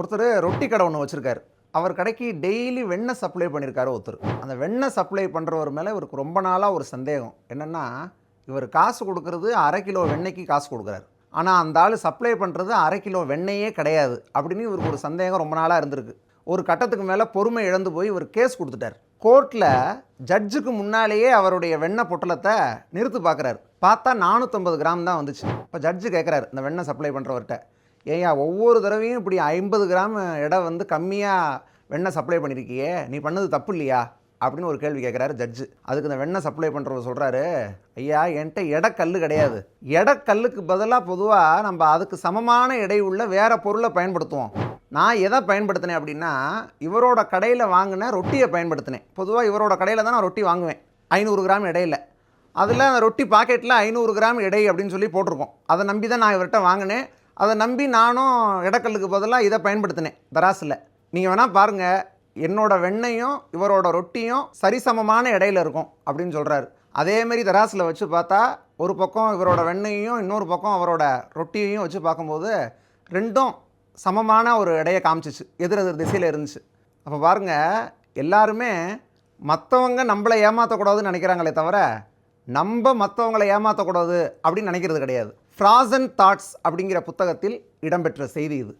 ஒருத்தர் ரொட்டி கடை ஒன்று வச்சுருக்காரு. அவர் கடைக்கு டெய்லி வெண்ணெய் சப்ளை பண்ணியிருக்காரு ஒருத்தர். அந்த வெண்ணெய் சப்ளை பண்ணுறவர் மேலே இவருக்கு ரொம்ப நாளாக ஒரு சந்தேகம். என்னென்னா இவர் காசு கொடுக்கறது அரை கிலோ வெண்ணெய்க்கு காசு கொடுக்குறாரு. ஆனால் அந்த ஆள் சப்ளை பண்ணுறது அரை கிலோ வெண்ணெயே கிடையாது அப்படின்னு இவருக்கு ஒரு சந்தேகம் ரொம்ப நாளாக இருந்திருக்கு. ஒரு கட்டத்துக்கு மேலே பொறுமை இழந்து போய் இவர் கேஸ் கொடுத்துட்டார். கோர்ட்டில் ஜட்ஜுக்கு முன்னாலேயே அவருடைய வெண்ணெய் பொட்டலத்தை நிறுத்து பார்க்குறாரு. பார்த்தா நானூற்றம்பது கிராம் தான் வந்துச்சு. இப்போ ஜட்ஜு கேட்குறாரு இந்த வெண்ணெய் சப்ளை பண்ணுறவர்கிட்ட ஏய்யா ஒவ்வொரு தடவையும் இப்படி ஐம்பது கிராம் எடை வந்து கம்மியாக வெண்ணெய் சப்ளை பண்ணியிருக்கியே நீ பண்ணது தப்பு இல்லையா? அப்படின்னு ஒரு கேள்வி கேட்குறாரு ஜட்ஜு அதுக்கு இந்த வெண்ணெய் சப்ளை பண்ணுறவர் சொல்கிறாரு ஐயா என்கிட்ட எடைக்கல் கிடையாது. எடைக்கல்லுக்கு பதிலாக பொதுவாக நம்ம அதுக்கு சமமான எடை உள்ள வேறு பொருளை பயன்படுத்துவோம். நான் எதை பயன்படுத்தினேன் அப்படின்னா இவரோட கடையில் வாங்கின ரொட்டியை பயன்படுத்தினேன். பொதுவாக இவரோட கடையில் தான் நான் ரொட்டி வாங்குவேன். ஐநூறு கிராம் இடையில அதில் அந்த ரொட்டி பாக்கெட்டில் ஐநூறு கிராம் எடை அப்படின்னு சொல்லி போட்டிருக்கோம். அதை நம்பி தான் நான் இவர்கிட்ட வாங்கினேன். அதை நம்பி நானும் இடக்கல்லுக்கு பதிலாக இதை பயன்படுத்தினேன் தராசில். நீங்கள் வேணால் பாருங்கள் என்னோட வெண்ணையும் இவரோட ரொட்டியும் சரிசமமான இடையில இருக்கும் அப்படின்னு சொல்கிறாரு அதேமாரி தராசில் வச்சு பார்த்தா ஒரு பக்கம் இவரோட வெண்ணையும் இன்னொரு பக்கம் அவரோட ரொட்டியையும் வச்சு பார்க்கும்போது ரெண்டும் சமமான ஒரு இடையை காமிச்சிச்சு எதிர் எதிர் திசையில் இருந்துச்சு. அப்போ பாருங்கள் எல்லாருமே மற்றவங்க நம்மளை ஏமாற்றக்கூடாதுன்னு நினைக்கிறாங்களே தவிர நம்ம மற்றவங்களை ஏமாற்றக்கூடாது அப்படின்னு நினைக்கிறது கிடையாது. ஃப்ராசன் தாட்ஸ் அப்படிங்கிற புத்தகத்தில் இடம்பெற்ற செய்தி இது.